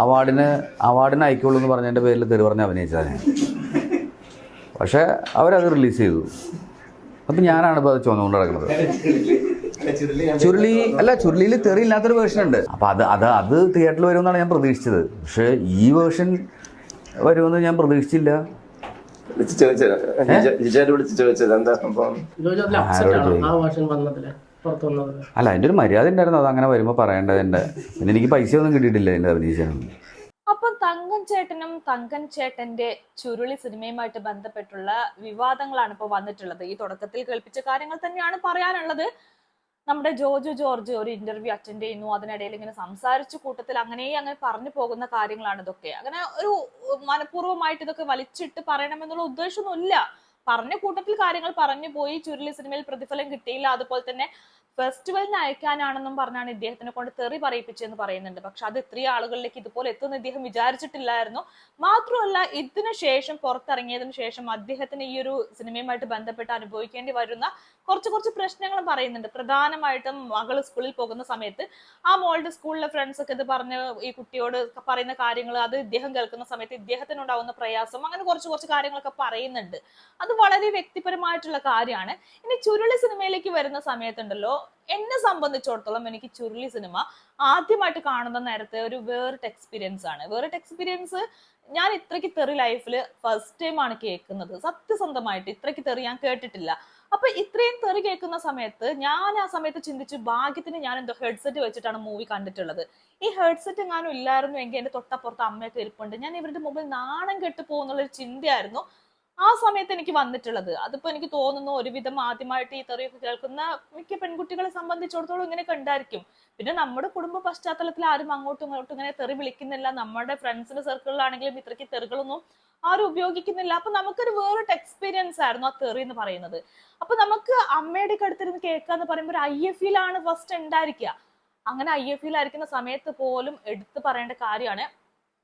അവാർഡിന് അവാർഡിന് അയക്കുള്ളൂ എന്ന് പറഞ്ഞതിന്റെ പേരിൽ തെറി പറഞ്ഞ് അഭിനയിച്ചതാണ് പക്ഷേ അവരത് റിലീസ് ചെയ്തു. അപ്പം ഞാനാണ് ഇപ്പോൾ അത് ചുമന്നുകൊണ്ട് നടക്കുന്നത്. ചുരുളി അല്ല ചുരുളിയിൽ തെറി ഇല്ലാത്തൊരു വേർഷൻ ഉണ്ട്. അപ്പോൾ അത് അത് അത് തിയേറ്ററിൽ വരുമെന്നാണ് ഞാൻ പ്രതീക്ഷിച്ചത്. പക്ഷേ ഈ വേർഷൻ വരുമെന്ന് ഞാൻ പ്രതീക്ഷിച്ചില്ല. ചോദിച്ചത്. എന്താ സംഭവം? അല്ല അതിന്റെ ഒരു മര്യാദ ഉണ്ടായിരുന്നു. അത് അങ്ങനെ വരുമ്പോൾ പറയേണ്ടതുണ്ട് പിന്നെ എനിക്ക് പൈസ ഒന്നും കിട്ടിയിട്ടില്ല എന്റെ അഭിനയിച്ചാണ് അപ്പം തങ്കൻ ചേട്ടനും തങ്കൻ ചേട്ടന്റെ ചുരുളി സിനിമയുമായിട്ട് ബന്ധപ്പെട്ടുള്ള വിവാദങ്ങളാണ് ഇപ്പോൾ വന്നിട്ടുള്ളത്. ഈ തുടക്കത്തിൽ കേൾപ്പിച്ച കാര്യങ്ങൾ തന്നെയാണ് പറയാനുള്ളത്. നമ്മുടെ ജോജു ജോർജ് ഒരു ഇന്റർവ്യൂ അറ്റൻഡ് ചെയ്യുന്നു. അതിനിടയിൽ ഇങ്ങനെ സംസാരിച്ച കൂട്ടത്തിൽ അങ്ങനെ അങ്ങനെ പറഞ്ഞു പോകുന്ന കാര്യങ്ങളാണ് ഇതൊക്കെ. അങ്ങനെ ഒരു മനഃപൂർവമായിട്ട് ഇതൊക്കെ വലിച്ചിട്ട് പറയണമെന്നുള്ള ഉദ്ദേശമൊന്നുമില്ല. പറഞ്ഞ കൂട്ടത്തിൽ കാര്യങ്ങൾ പറഞ്ഞു പോയി ചുരുളി സിനിമയിൽ പ്രതിഫലം കിട്ടിയില്ല. അതുപോലെ തന്നെ ഫെസ്റ്റിവലിന് അയക്കാനാണെന്നും പറഞ്ഞാണ് ഇദ്ദേഹത്തിനെ കൊണ്ട് തെറി പറയിപ്പിച്ചെന്ന് പറയുന്നുണ്ട്. പക്ഷെ അത് ഇത്രയും ആളുകളിലേക്ക് ഇതുപോലെ എത്തുന്ന ഇദ്ദേഹം വിചാരിച്ചിട്ടില്ലായിരുന്നു. മാത്രമല്ല ഇതിനു ശേഷം പുറത്തിറങ്ങിയതിനു ശേഷം അദ്ദേഹത്തിന് ഈ ഒരു സിനിമയുമായിട്ട് ബന്ധപ്പെട്ട് അനുഭവിക്കേണ്ടി വരുന്ന കുറച്ച് കുറച്ച് പ്രശ്നങ്ങളും പറയുന്നുണ്ട്. പ്രധാനമായിട്ടും മകൾ സ്കൂളിൽ പോകുന്ന സമയത്ത് ആ മോളുടെ സ്കൂളിലെ ഫ്രണ്ട്സ് ഒക്കെ ഇത് പറഞ്ഞ് ഈ കുട്ടിയോട് പറയുന്ന കാര്യങ്ങൾ അത് ഇദ്ദേഹം കേൾക്കുന്ന സമയത്ത് ഇദ്ദേഹത്തിനുണ്ടാവുന്ന പ്രയാസം അങ്ങനെ കുറച്ച് കുറച്ച് കാര്യങ്ങളൊക്കെ പറയുന്നുണ്ട്. അത് വളരെ വ്യക്തിപരമായിട്ടുള്ള കാര്യമാണ്. ഇനി ചുരുളി സിനിമയിലേക്ക് വരുന്ന സമയത്തുണ്ടല്ലോ എന്നെ സംബന്ധിച്ചിടത്തോളം എനിക്ക് ചുരുളി സിനിമ ആദ്യമായിട്ട് കാണുന്ന നേരത്തെ ഒരു വേറിട്ട് എക്സ്പീരിയൻസ് ആണ്. വേറിട്ട് എക്സ്പീരിയൻസ് ഞാൻ ഇത്രയ്ക്ക് തെറി ലൈഫിൽ ഫസ്റ്റ് ടൈം ആണ് കേൾക്കുന്നത്. സത്യസന്ധമായിട്ട് ഇത്രയ്ക്ക് തെറി ഞാൻ കേട്ടിട്ടില്ല. അപ്പൊ ഇത്രയും തെറി കേൾക്കുന്ന സമയത്ത് ഞാൻ ആ സമയത്ത് ചിന്തിച്ചു ഭാഗ്യത്തിന് ഞാൻ എന്തോ ഹെഡ്സെറ്റ് വെച്ചിട്ടാണ് മൂവി കണ്ടിട്ടുള്ളത്. ഈ ഹെഡ്സെറ്റ് ഞാനും ഇല്ലായിരുന്നു എങ്കിൽ എന്റെ തൊട്ടപ്പുറത്ത് അമ്മയൊക്കെ ഇരിപ്പുണ്ട്. ഞാൻ ഇവരുടെ മുമ്പിൽ നാണം കെട്ട് പോകുന്നുള്ളൊരു ചിന്തയായിരുന്നു. ആ സമയത്ത് എനിക്ക് വന്നിട്ടുള്ളത്. അതിപ്പോ എനിക്ക് തോന്നുന്നു ഒരുവിധം ആദ്യമായിട്ട് ഈ തെറിയൊക്കെ കേൾക്കുന്ന മിക്ക പെൺകുട്ടികളെ സംബന്ധിച്ചിടത്തോളം ഇങ്ങനെയൊക്കെ ഉണ്ടായിരിക്കും പിന്നെ നമ്മുടെ കുടുംബ പശ്ചാത്തലത്തിൽ ആരും അങ്ങോട്ടും ഇങ്ങോട്ടും ഇങ്ങനെ തെറി വിളിക്കുന്നില്ല. നമ്മുടെ ഫ്രണ്ട്സിന്റെ സർക്കിളിലാണെങ്കിലും ഇത്രയ്ക്ക് തെറികളൊന്നും ആരും ഉപയോഗിക്കുന്നില്ല. അപ്പൊ നമുക്കൊരു വേറൊരു എക്സ്പീരിയൻസ് ആയിരുന്നു ആ തെറി എന്ന് പറയുന്നത്. അപ്പൊ നമുക്ക് അമ്മയുടെ അടുത്തിരുന്ന് കേൾക്കുക എന്ന് പറയുമ്പോൾ ഒരു ഐ എഫ് ഫസ്റ്റ് ഉണ്ടായിരിക്കുക. അങ്ങനെ ഐ എഫ് ആയിരിക്കുന്ന സമയത്ത് പോലും എടുത്തു പറയേണ്ട കാര്യമാണ്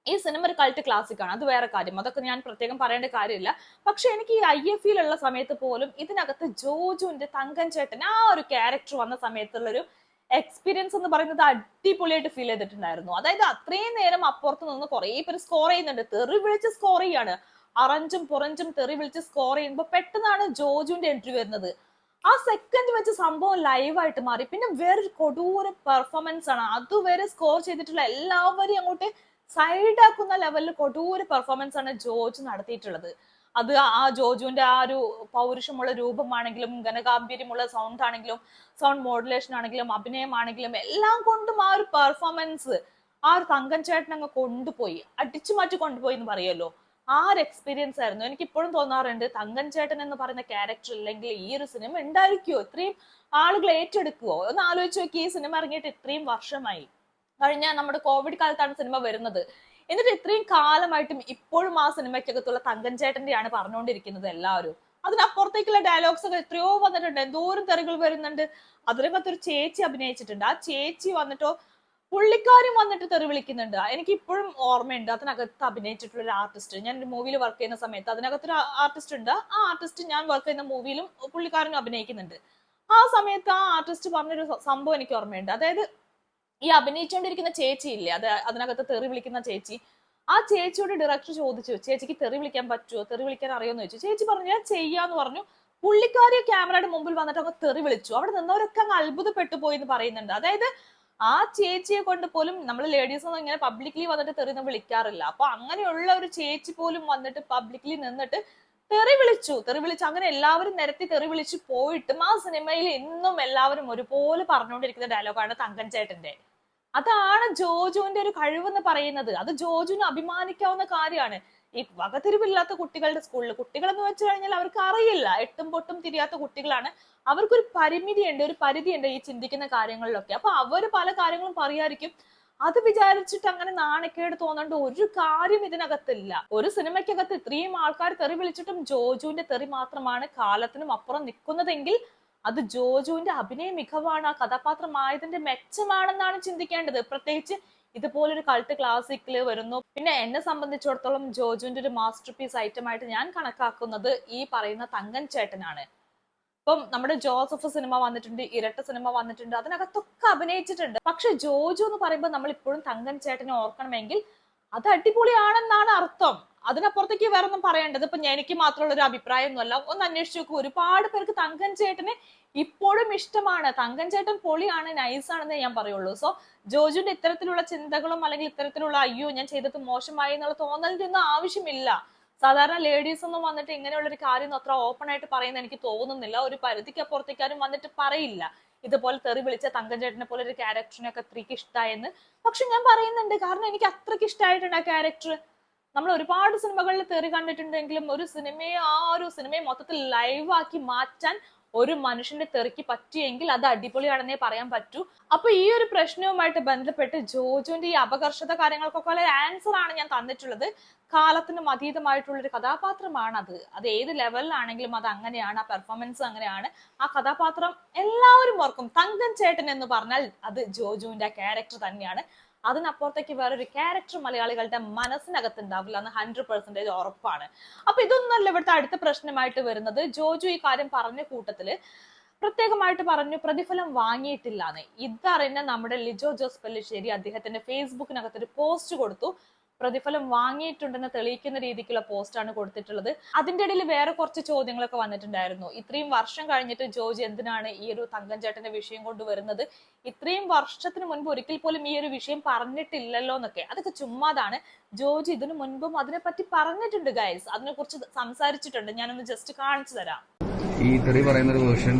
ഈ സിനിമ ഒരു കൾട്ട് ക്ലാസിക് ആണ്. അത് വേറെ കാര്യം. അതൊക്കെ ഞാൻ പ്രത്യേകം പറയേണ്ട കാര്യമില്ല. പക്ഷെ എനിക്ക് ഈ ഐ എഫ് ഇയിലുള്ള സമയത്ത് പോലും ഇതിനകത്ത് ജോജുവിന്റെ തങ്കൻ ചേട്ടൻ ആ ഒരു ക്യാരക്ടർ വന്ന സമയത്തുള്ളൊരു എക്സ്പീരിയൻസ് എന്ന് പറയുന്നത് അടിപൊളിയായിട്ട് ഫീൽ ചെയ്തിട്ടുണ്ടായിരുന്നു. അതായത് അത്രയും നേരം അപ്പുറത്ത് നിന്ന് കുറെ പേര് സ്കോർ ചെയ്യുന്നുണ്ട്. തെറി വിളിച്ച് സ്കോർ ചെയ്യാണ്. അറഞ്ചും പുറഞ്ചും തെറി വിളിച്ച് സ്കോർ ചെയ്യുമ്പോൾ പെട്ടെന്നാണ് ജോജുവിന്റെ എൻട്രി വരുന്നത്. ആ സെക്കൻഡ് വെച്ച് സംഭവം ലൈവായിട്ട് മാറി. പിന്നെ വേറൊരു കൊടൂര പെർഫോമൻസ് ആണ്. അതുവരെ സ്കോർ ചെയ്തിട്ടുള്ള എല്ലാവരെയും അങ്ങോട്ട് സൈഡ് ആക്കുന്ന ലെവലിൽ കൊടൂര പെർഫോമൻസ് ആണ് ജോർജ് നടത്തിയിട്ടുള്ളത്. അത് ആ ജോജുവിന്റെ ആ ഒരു പൗരുഷമുള്ള രൂപമാണെങ്കിലും ഘനഗാംഭീര്യമുള്ള സൗണ്ട് ആണെങ്കിലും സൗണ്ട് മോഡുലേഷൻ ആണെങ്കിലും അഭിനയമാണെങ്കിലും എല്ലാം കൊണ്ടും ആ ഒരു പെർഫോമൻസ് ആ ഒരു തങ്കൻ ചേട്ടൻ അങ്ങ് കൊണ്ടുപോയി. അടിച്ചു മാറ്റി കൊണ്ടുപോയി എന്ന് പറയുമല്ലോ. ആ ഒരു എക്സ്പീരിയൻസ് ആയിരുന്നു. എനിക്ക് ഇപ്പോഴും തോന്നാറുണ്ട് തങ്കൻ ചേട്ടൻ എന്ന് പറയുന്ന ക്യാരക്ടർ ഇല്ലെങ്കിൽ ഈ ഒരു സിനിമ ഉണ്ടായിരിക്കുമോ ഇത്രയും ആളുകൾ ഏറ്റെടുക്കുവോ? ഒന്ന് ആലോചിച്ച് നോക്കി ഈ സിനിമ ഇറങ്ങിയിട്ട് ഇത്രയും വർഷമായി. കഴിഞ്ഞ നമ്മുടെ കോവിഡ് കാലത്താണ് സിനിമ വരുന്നത്. എന്നിട്ട് ഇത്രയും കാലമായിട്ടും ഇപ്പോഴും ആ സിനിമയ്ക്കകത്തുള്ള തങ്കൻ ചേട്ടന്റെയാണ് പറഞ്ഞുകൊണ്ടിരിക്കുന്നത് എല്ലാവരും. അതിനപ്പുറത്തേക്കുള്ള ഡയലോഗ്സ് ഒക്കെ എത്രയോ വന്നിട്ടുണ്ട്. എന്തോരം തെറികൾ വരുന്നുണ്ട്. അതിനകത്ത് ഒരു ചേച്ചി അഭിനയിച്ചിട്ടുണ്ട്. ആ ചേച്ചി വന്നിട്ടോ പുള്ളിക്കാരും വന്നിട്ട് തെറി വിളിക്കുന്നുണ്ട്. എനിക്ക് ഇപ്പോഴും ഓർമ്മയുണ്ട്. അതിനകത്ത് അഭിനയിച്ചിട്ടുള്ള ഒരു ആർട്ടിസ്റ്റ് ഞാൻ ഒരു മൂവിയിൽ വർക്ക് ചെയ്യുന്ന സമയത്ത് അതിനകത്തൊരു ആർട്ടിസ്റ്റ് ഉണ്ട്. ആ ആർട്ടിസ്റ്റ് ഞാൻ വർക്ക് ചെയ്യുന്ന മൂവിയിലും പുള്ളിക്കാരനും അഭിനയിക്കുന്നുണ്ട്. ആ സമയത്ത് ആ ആർട്ടിസ്റ്റ് പറഞ്ഞൊരു സംഭവം എനിക്ക് ഓർമ്മയുണ്ട്. അതായത് ഈ അഭിനയിച്ചുകൊണ്ടിരിക്കുന്ന ചേച്ചി ഇല്ലേ? അത് അതിനകത്ത് തെറി വിളിക്കുന്ന ചേച്ചി. ആ ചേച്ചിയോട് ഡയറക്ടർ ചോദിച്ചു ചേച്ചിക്ക് തെറി വിളിക്കാൻ പറ്റുമോ തെറി വിളിക്കാൻ അറിയുമെന്ന് ചോദിച്ചു. ചേച്ചി പറഞ്ഞു ഞാൻ ചെയ്യാന്ന് പറഞ്ഞു. പുള്ളിക്കാരി ക്യാമറയുടെ മുമ്പിൽ വന്നിട്ട് അങ്ങ് തെറി വിളിച്ചു. അവിടെ നിന്നവരൊക്കെ അങ്ങ് അത്ഭുതപ്പെട്ടു പോയി എന്ന് പറയുന്നുണ്ട്. അതായത് ആ ചേച്ചിയെ കൊണ്ട് പോലും നമ്മൾ ലേഡീസ് ഒന്നും ഇങ്ങനെ പബ്ലിക്കലി വന്നിട്ട് തെറി വിളിക്കാറില്ല. അപ്പൊ അങ്ങനെയുള്ള ഒരു ചേച്ചി പോലും വന്നിട്ട് പബ്ലിക്കലി നിന്നിട്ട് തെറി വിളിച്ചു തെറി വിളിച്ചു അങ്ങനെ എല്ലാവരും നിരത്തി തെറി വിളിച്ചു പോയിട്ടും ആ സിനിമയിൽ ഇന്നും എല്ലാവരും ഒരുപോലെ പറഞ്ഞുകൊണ്ടിരിക്കുന്ന ഡയലോഗാണ് തങ്കൻ ചേട്ടന്റെ അതാണ് ജോജുവിന്റെ ഒരു കഴിവെന്ന് പറയുന്നത്. അത് ജോജുവിന് അഭിമാനിക്കാവുന്ന കാര്യമാണ്. ഈ വകതിരിവില്ലാത്ത കുട്ടികളുടെ സ്കൂളിൽ കുട്ടികൾ എന്ന് വെച്ചു കഴിഞ്ഞാൽ അവർക്ക് അറിയില്ല. എട്ടും പൊട്ടും തിരിയാത്ത കുട്ടികളാണ്. അവർക്കൊരു പരിമിതിയുണ്ട് ഒരു പരിധിയുണ്ട് ഈ ചിന്തിക്കുന്ന കാര്യങ്ങളിലൊക്കെ. അപ്പൊ അവർ പല കാര്യങ്ങളും പറയായിരിക്കും അത് വിചാരിച്ചിട്ട് അങ്ങനെ നാണക്കേട് തോന്നേണ്ട ഒരു കാര്യം ഇതിനകത്തില്ല. ഒരു സിനിമയ്ക്കകത്ത് ഇത്രയും ആൾക്കാർ തെറി വിളിച്ചിട്ടും ജോജുവിന്റെ തെറി മാത്രമാണ് കാലത്തിനും അപ്പുറം നിൽക്കുന്നതെങ്കിൽ അത് ജോജുവിന്റെ അഭിനയ മികവാണ് ആ കഥാപാത്രമായതിന്റെ മെച്ചമാണെന്നാണ് ചിന്തിക്കേണ്ടത്. പ്രത്യേകിച്ച് ഇതുപോലൊരു കൾട്ട് ക്ലാസിക്കിൽ വരുന്നു. പിന്നെ എന്നെ സംബന്ധിച്ചിടത്തോളം ജോജുവിന്റെ ഒരു മാസ്റ്റർ പീസ് ഐറ്റം ആയിട്ട് ഞാൻ കണക്കാക്കുന്നത് ഈ പറയുന്ന തങ്കൻ ചേട്ടനാണ്. ഇപ്പം നമ്മുടെ ജോസഫ് സിനിമ വന്നിട്ടുണ്ട് ഇരട്ട സിനിമ വന്നിട്ടുണ്ട് അതിനകത്തൊക്കെ അഭിനയിച്ചിട്ടുണ്ട്. പക്ഷെ ജോജു എന്ന് പറയുമ്പോൾ നമ്മൾ ഇപ്പോഴും തങ്കൻ ചേട്ടനെ ഓർക്കണമെങ്കിൽ അത് അടിപൊളിയാണെന്നാണ് അർത്ഥം. അതിനപ്പുറത്തേക്ക് വേറെ ഒന്നും പറയേണ്ടത്. ഇപ്പൊ എനിക്ക് മാത്രമുള്ള ഒരു അഭിപ്രായം അഭിപ്രായമൊന്നുമല്ല. ഒന്ന് അന്വേഷിച്ചു നോക്കൂ. ഒരുപാട് പേർക്ക് തങ്കൻ ചേട്ടനെ ഇപ്പോഴും ഇഷ്ടമാണ്. തങ്കൻ ചേട്ടൻ പൊളിയാണ് നൈസാണെന്നേ ഞാൻ പറയുള്ളൂ. സോ ജോജുവിന്റെ ഇത്തരത്തിലുള്ള ചിന്തകളും അല്ലെങ്കിൽ ഇത്തരത്തിലുള്ള അയ്യോ ഞാൻ ചെയ്തത് മോശമായി എന്നുള്ള തോന്നലിന്റെ ഒന്നും ആവശ്യമില്ല. സാധാരണ ലേഡീസ് ഒന്നും വന്നിട്ട് ഇങ്ങനെയുള്ള ഒരു കാര്യം അത്ര ഓപ്പൺ ആയിട്ട് പറയുന്ന എനിക്ക് തോന്നുന്നില്ല. ഒരു പരിധിക്ക് അപ്പുറത്തേക്കാരും വന്നിട്ട് പറയില്ല. ഇതുപോലെ തെറി വിളിച്ച തങ്കഞ്ചേട്ടനെ പോലെ ഒരു ക്യാരക്ടറിനെ ഒക്കെ അത്രയ്ക്ക് ഇഷ്ടമായെന്ന് പക്ഷെ ഞാൻ പറയുന്നുണ്ട് കാരണം എനിക്ക് അത്രയ്ക്ക് ഇഷ്ടമായിട്ടുണ്ട് ആ ക്യാരക്ടർ നമ്മൾ ഒരുപാട് സിനിമകളിൽ തെറി കണ്ടിട്ടുണ്ടെങ്കിലും ഒരു സിനിമയെ ആ ഒരു സിനിമയെ മൊത്തത്തിൽ ലൈവാക്കി മാറ്റാൻ ഒരു മനുഷ്യന്റെ തെറിക്ക് പറ്റിയെങ്കിൽ അത് അടിപൊളിയാണെന്നേ പറയാൻ പറ്റൂ. അപ്പൊ ഈ ഒരു പ്രശ്നവുമായിട്ട് ബന്ധപ്പെട്ട് ജോജുവിന്റെ ഈ അപകർഷത കാര്യങ്ങൾക്കൊക്കെ ഉള്ള ആൻസർ ആണ് ഞാൻ തന്നിട്ടുള്ളത്. കാലത്തിനും അതീതമായിട്ടുള്ള ഒരു കഥാപാത്രമാണ് അത് അത് ഏത് ലെവലിലാണെങ്കിലും അത് അങ്ങനെയാണ് ആ പെർഫോമൻസ് അങ്ങനെയാണ്. ആ കഥാപാത്രം എല്ലാവരും ഓർക്കും. തങ്കൻ ചേട്ടൻ എന്ന് പറഞ്ഞാൽ അത് ജോജുവിന്റെ ആ ക്യാരക്ടർ തന്നെയാണ്. അതിനപ്പുറത്തേക്ക് വേറൊരു ക്യാരക്ടർ മലയാളികളുടെ മനസ്സിനകത്ത് ഉണ്ടാവില്ല എന്ന് ഹൺഡ്രഡ് പെർസെന്റേജ് ഉറപ്പാണ്. അപ്പൊ ഇതൊന്നല്ല ഇവിടുത്തെ അടുത്ത പ്രശ്നമായിട്ട് വരുന്നത്. ജോജു ഈ കാര്യം പറഞ്ഞ കൂട്ടത്തിൽ പ്രത്യേകമായിട്ട് പറഞ്ഞു പ്രതിഫലം വാങ്ങിയിട്ടില്ലാന്ന്. ഇതറിഞ്ഞ നമ്മുടെ ലിജോ ജോസ് പല്ലിശ്ശേരി അദ്ദേഹത്തിന്റെ ഫേസ്ബുക്കിനകത്ത് ഒരു പോസ്റ്റ് കൊടുത്തു. പ്രതിഫലം വാങ്ങിയിട്ടുണ്ടെന്ന് തെളിയിക്കുന്ന രീതിക്കുള്ള പോസ്റ്റാണ് കൊടുത്തിട്ടുള്ളത്. അതിന്റെ ഇടയിൽ വേറെ കുറച്ച് ചോദ്യങ്ങളൊക്കെ വന്നിട്ടുണ്ടായിരുന്നു. ഇത്രയും വർഷം കഴിഞ്ഞിട്ട് ജോജ് എന്തിനാണ് ഈ ഒരു തങ്കം ചേട്ടന്റെ വിഷയം കൊണ്ടുവരുന്നത്? ഇത്രയും വർഷത്തിന് മുൻപ് ഒരിക്കൽ പോലും ഈ ഒരു വിഷയം പറഞ്ഞിട്ടില്ലല്ലോ എന്നൊക്കെ. അതൊക്കെ ചുമ്മാതാണ്. ജോജ് ഇതിനു മുൻപും അതിനെപ്പറ്റി പറഞ്ഞിട്ടുണ്ട് ഗൈസ് അതിനെ കുറിച്ച് സംസാരിച്ചിട്ടുണ്ട്. ഞാനൊന്ന് ജസ്റ്റ് കാണിച്ചു തരാം. ഈ തെറി പറയുന്ന ഒരു വേർഷൻ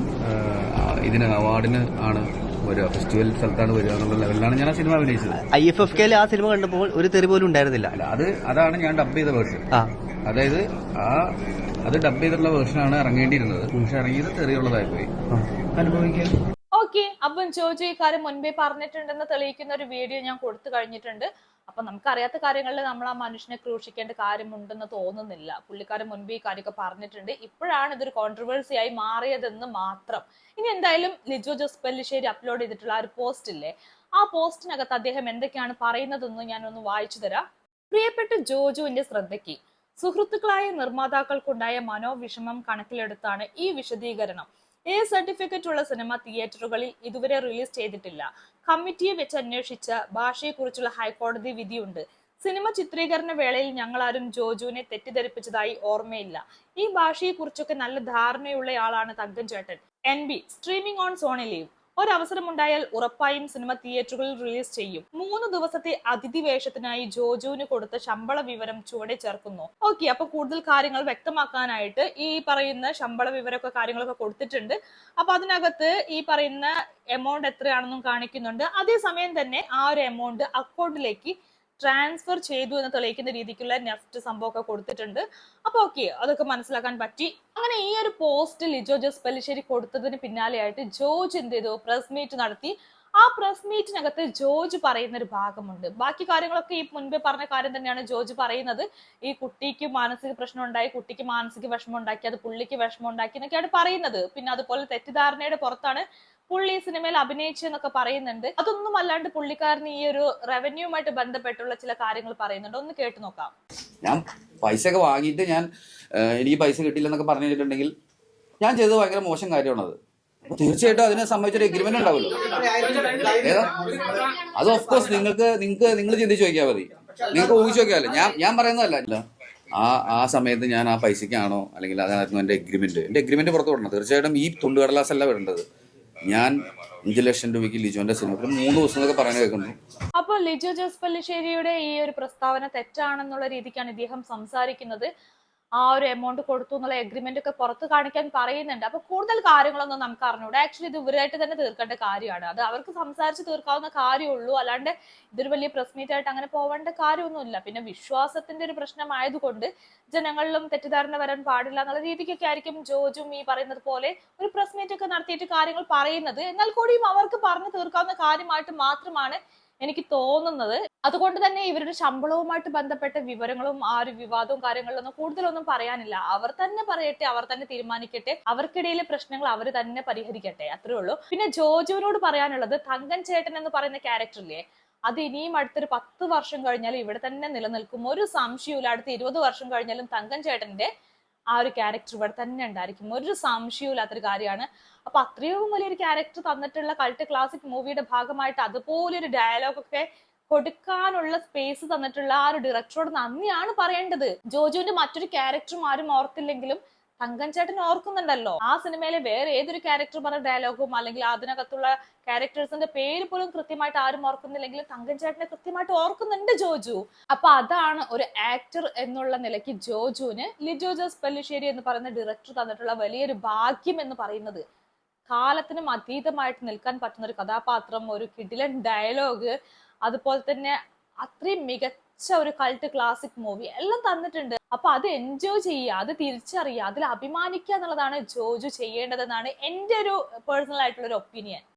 ഇതിന് അവാർഡിന് ആണ് വരിക. ഫെസ്റ്റിവൽ സ്ഥലത്താണ് വരിക എന്നുള്ള ലെവലിലാണ് ഞാൻ ആ സിനിമ അഭിനയിച്ചത്. ഐ എഫ് എഫ് കെയിൽ ആ സിനിമ കണ്ടപ്പോൾ ഒരു തെറി പോലും ഉണ്ടായിരുന്നില്ല. അല്ല അത് അതാണ് ഞാൻ ഡബ് ചെയ്ത വേർഷൻ അതായത് ആ അത് ഡബ് ചെയ്തിട്ടുള്ള വേർഷനാണ് ഇറങ്ങേണ്ടിയിരുന്നത്. പക്ഷെ ഇറങ്ങിയത് തെറിയുള്ളതായി പോയി അനുഭവിക്കാൻ ഓക്കെ അപ്പം ജോജു ഈ കാര്യം മുൻപേ പറഞ്ഞിട്ടുണ്ടെന്ന് തെളിയിക്കുന്ന ഒരു വീഡിയോ ഞാൻ കൊടുത്തു കഴിഞ്ഞിട്ടുണ്ട്. അപ്പൊ നമുക്കറിയാത്ത കാര്യങ്ങളിൽ നമ്മൾ ആ മനുഷ്യനെ ക്രൂശിക്കേണ്ട കാര്യമുണ്ടെന്ന് തോന്നുന്നില്ല. പുള്ളിക്കാരൻ മുൻപേ ഈ കാര്യമൊക്കെ പറഞ്ഞിട്ടുണ്ട്. ഇപ്പോഴാണ് ഇതൊരു കോൺട്രവേഴ്സി ആയി മാറിയതെന്ന് മാത്രം. ഇനി എന്തായാലും ലിജോ ജോസ് പെല്ലിശ്ശേരി അപ്ലോഡ് ചെയ്തിട്ടുള്ള ആ ഒരു പോസ്റ്റ് ഇല്ലേ? ആ പോസ്റ്റിനകത്ത് അദ്ദേഹം എന്തൊക്കെയാണ് പറയുന്നതെന്ന് ഞാനൊന്ന് വായിച്ചു തരാം. പ്രിയപ്പെട്ട ജോജുവിന്റെ ശ്രദ്ധയ്ക്ക് സുഹൃത്തുക്കളായ നിർമ്മാതാക്കൾക്കുണ്ടായ മനോവിഷമം കണക്കിലെടുത്താണ് ഈ വിശദീകരണം. എ സർട്ടിഫിക്കറ്റ് ഉള്ള സിനിമ തിയേറ്ററുകളിൽ ഇതുവരെ റിലീസ് ചെയ്തിട്ടില്ല. കമ്മിറ്റിയെ വെച്ച് അന്വേഷിച്ച ഭാഷയെക്കുറിച്ചുള്ള ഹൈക്കോടതി വിധിയുണ്ട്. സിനിമ ചിത്രീകരണ വേളയിൽ ഞങ്ങളാരും ജോജുവിനെ തെറ്റിദ്ധരിപ്പിച്ചതായി ഓർമ്മയില്ല. ഈ ഭാഷയെക്കുറിച്ചൊക്കെ നല്ല ധാരണയുള്ള ആളാണ് Thankan chettan. N B streaming on Sony LIV ഒരവസരമുണ്ടായാൽ ഉറപ്പായും സിനിമ തിയേറ്ററുകളിൽ റിലീസ് ചെയ്യും. മൂന്ന് ദിവസത്തെ അതിഥി വേഷത്തിനായി ജോജുവിന് കൊടുത്ത ശമ്പള വിവരം ചുവടെ ചേർക്കുന്നു. ഓക്കെ അപ്പൊ കൂടുതൽ കാര്യങ്ങൾ വ്യക്തമാക്കാനായിട്ട് ഈ പറയുന്ന ശമ്പള വിവരമൊക്കെ കാര്യങ്ങളൊക്കെ കൊടുത്തിട്ടുണ്ട്. അപ്പൊ അതിനകത്ത് ഈ പറയുന്ന എമൗണ്ട് എത്രയാണെന്നും കാണിക്കുന്നുണ്ട്. അതേസമയം തന്നെ ആ ഒരു എമൗണ്ട് അക്കൗണ്ടിലേക്ക് ട്രാൻസ്ഫർ ചെയ്തു എന്ന് തെളിയിക്കുന്ന രീതിക്കുള്ള നെഫ്റ്റ് സംഭവമൊക്കെ കൊടുത്തിട്ടുണ്ട്. അപ്പൊ ഓക്കെ അതൊക്കെ മനസ്സിലാക്കാൻ പറ്റി. അങ്ങനെ ഈ ഒരു പോസ്റ്റ് ലിജോ ജോസ് പല്ലിശ്ശേരി കൊടുത്തതിന് പിന്നാലെയായിട്ട് ജോർജ് എന്ത് ചെയ്തു? പ്രസ് മീറ്റ് നടത്തി. ആ പ്രസ് മീറ്റിനകത്ത് ജോർജ് പറയുന്ന ഒരു ഭാഗമുണ്ട്. ബാക്കി കാര്യങ്ങളൊക്കെ ഈ മുൻപേ പറഞ്ഞ കാര്യം തന്നെയാണ് ജോർജ് പറയുന്നത്. ഈ കുട്ടിക്ക് മാനസിക പ്രശ്നം ഉണ്ടായി കുട്ടിക്ക് മാനസിക വിഷമം ഉണ്ടാക്കി അത് പുള്ളിക്ക് വിഷമം ഉണ്ടാക്കി എന്നൊക്കെയാണ് പറയുന്നത്. പിന്നെ അതുപോലെ തെറ്റിദ്ധാരണയുടെ പുറത്താണ് പുള്ളി ഈ സിനിമയിൽ അഭിനയിച്ചെന്നൊക്കെ പറയുന്നുണ്ട്. അതൊന്നും അല്ലാണ്ട് പുള്ളിക്കാരന് ഈ ഒരു റവന്യൂമായിട്ട് ബന്ധപ്പെട്ടുള്ള ചില കാര്യങ്ങൾ പറയുന്നുണ്ട്. ഒന്ന് കേട്ടു നോക്കാം. ഞാൻ പൈസ ഒക്കെ വാങ്ങിയിട്ട് ഞാൻ എനിക്ക് പൈസ കിട്ടില്ല എന്നൊക്കെ പറഞ്ഞു ഞാൻ ചെയ്തത് ഭയങ്കര മോശം കാര്യമാണത്. തീർച്ചയായിട്ടും അതിനെ സംബന്ധിച്ചൊരു എഗ്രിമെന്റ് ഉണ്ടാവുമല്ലോ. ഏതാ? അത് ഓഫ് കോഴ്സ് നിങ്ങൾക്ക് നിങ്ങൾക്ക് നിങ്ങൾ ചിന്തിച്ച് നോക്കിയാൽ മതി. നിങ്ങൾക്ക് ഊഹിച്ച് നോക്കിയാലോ ഞാൻ ഞാൻ പറയുന്നതല്ല. ആ ആ സമയത്ത് ഞാൻ ആ പൈസക്കാണോ അല്ലെങ്കിൽ അതായിരുന്നു എന്റെ എഗ്രിമെന്റ് എന്റെ എഗ്രിമെന്റ് പുറത്തു വിടണം. തീർച്ചയായിട്ടും ഈ അല്ല വിടേണ്ടത് ഞാൻ അഞ്ച് ലക്ഷം രൂപയ്ക്ക് ലിജോന്റെ സിനിമ മൂന്ന് ദിവസം എന്നൊക്കെ പറയാൻ കേൾക്കുന്നു. അപ്പോൾ ലിജോ ജോസ് പല്ലിശ്ശേരിയുടെ ഈ ഒരു പ്രസ്താവന തെറ്റാണെന്നുള്ള രീതിക്കാണ് ഇദ്ദേഹം സംസാരിക്കുന്നത്. ആ ഒരു എമൗണ്ട് കൊടുത്തു എന്നുള്ള എഗ്രിമെന്റ് ഒക്കെ പുറത്ത് കാണിക്കാൻ പറയുന്നുണ്ട്. അപ്പൊ കൂടുതൽ കാര്യങ്ങളൊന്നും നമുക്ക് അറിഞ്ഞൂടെ. ആക്ച്വലി ഇത് ഇവരായിട്ട് തന്നെ തീർക്കേണ്ട കാര്യമാണ്. അത് അവർക്ക് സംസാരിച്ച് തീർക്കാവുന്ന കാര്യമുള്ളൂ. അല്ലാണ്ട് ഇതൊരു വലിയ പ്രസ് മീറ്റ് ആയിട്ട് അങ്ങനെ പോവേണ്ട കാര്യമൊന്നുമില്ല. പിന്നെ വിശ്വാസത്തിന്റെ ഒരു പ്രശ്നമായതുകൊണ്ട് ജനങ്ങളിലും തെറ്റിദ്ധാരണ വരാൻ പാടില്ല എന്നുള്ള രീതിക്കൊക്കെ ആയിരിക്കും ജോജും ഈ പറയുന്നത് പോലെ ഒരു പ്രസ് മീറ്റ് ഒക്കെ നടത്തിയിട്ട് കാര്യങ്ങൾ പറയുന്നത്. എന്നാൽ കൂടിയും അവർക്ക് പറഞ്ഞു തീർക്കാവുന്ന കാര്യമായിട്ട് മാത്രമാണ് എനിക്ക് തോന്നുന്നത്. അതുകൊണ്ട് തന്നെ ഇവരുടെ ശമ്പളവുമായിട്ട് ബന്ധപ്പെട്ട വിവരങ്ങളും ആ ഒരു വിവാദവും കാര്യങ്ങളിലൊന്നും കൂടുതലൊന്നും പറയാനില്ല. അവർ തന്നെ പറയട്ടെ അവർ തന്നെ തീരുമാനിക്കട്ടെ അവർക്കിടയിലെ പ്രശ്നങ്ങൾ അവർ തന്നെ പരിഹരിക്കട്ടെ. അത്രേ ഉള്ളൂ. പിന്നെ ജോജുവിനോട് പറയാനുള്ളത് തങ്കൻ ചേട്ടൻ എന്ന് പറയുന്ന ക്യാരക്ടറില്ലേ അത് ഇനിയും അടുത്തൊരു പത്ത് വർഷം കഴിഞ്ഞാലും ഇവിടെ തന്നെ നിലനിൽക്കും. ഒരു സംശയമില്ല അടുത്ത ഇരുപത് വർഷം കഴിഞ്ഞാലും തങ്കൻ ചേട്ടന്റെ ആ ഒരു ക്യാരക്ടർ ഇവിടെ തന്നെ ഉണ്ടായിരിക്കും. ഒരു സംശയവും ഇല്ലാത്തൊരു കാര്യമാണ്. അപ്പൊ അത്രയും വലിയൊരു ക്യാരക്ടർ തന്നിട്ടുള്ള കൾട്ട് ക്ലാസിക് മൂവിയുടെ ഭാഗമായിട്ട് അതുപോലൊരു ഡയലോഗ് ഒക്കെ കൊടുക്കാനുള്ള സ്പേസ് തന്നിട്ടുള്ള ആ ഒരു ഡയറക്ടറോട് നന്ദിയാണ് പറയേണ്ടത്. ജോജുവിന്റെ മറ്റൊരു ക്യാരക്ടറും ആരും ഓർത്തില്ലെങ്കിലും തങ്കൻ ചേട്ടൻ ഓർക്കുന്നുണ്ടല്ലോ. ആ സിനിമയിലെ വേറെ ഏതൊരു ക്യാരക്ടർ പറഞ്ഞ ഡയലോഗും അല്ലെങ്കിൽ അതിനകത്തുള്ള ക്യാരക്ടേഴ്സിന്റെ പേര് പോലും കൃത്യമായിട്ട് ആരും ഓർക്കുന്നില്ലെങ്കിലും തങ്കൻ ചേട്ടനെ കൃത്യമായിട്ട് ഓർക്കുന്നുണ്ട് ജോജു. അപ്പൊ അതാണ് ഒരു ആക്ടർ എന്നുള്ള നിലയ്ക്ക് ജോജുവിന് ലിജോ ജോസ് പെല്ലിശ്ശേരി എന്ന് പറയുന്ന ഡയറക്ടർ തന്നിട്ടുള്ള വലിയൊരു ഭാഗ്യം എന്ന് പറയുന്നത്. കാലത്തിനും അതീതമായിട്ട് നിൽക്കാൻ പറ്റുന്ന ഒരു കഥാപാത്രം ഒരു കിടിലൻ ഡയലോഗ് അതുപോലെ തന്നെ അത്രയും മികച്ച ഒരു കൾട്ട് ക്ലാസിക് മൂവി എല്ലാം തന്നിട്ടുണ്ട്. അപ്പൊ അത് എൻജോയ് ചെയ്യുക അത് തിരിച്ചറിയുക അതിൽ അഭിമാനിക്കുക എന്നുള്ളതാണ് ജോജു ചെയ്യേണ്ടതെന്നാണ് എന്റെ ഒരു പേഴ്സണൽ ആയിട്ടുള്ള ഒരു ഒപ്പീനിയൻ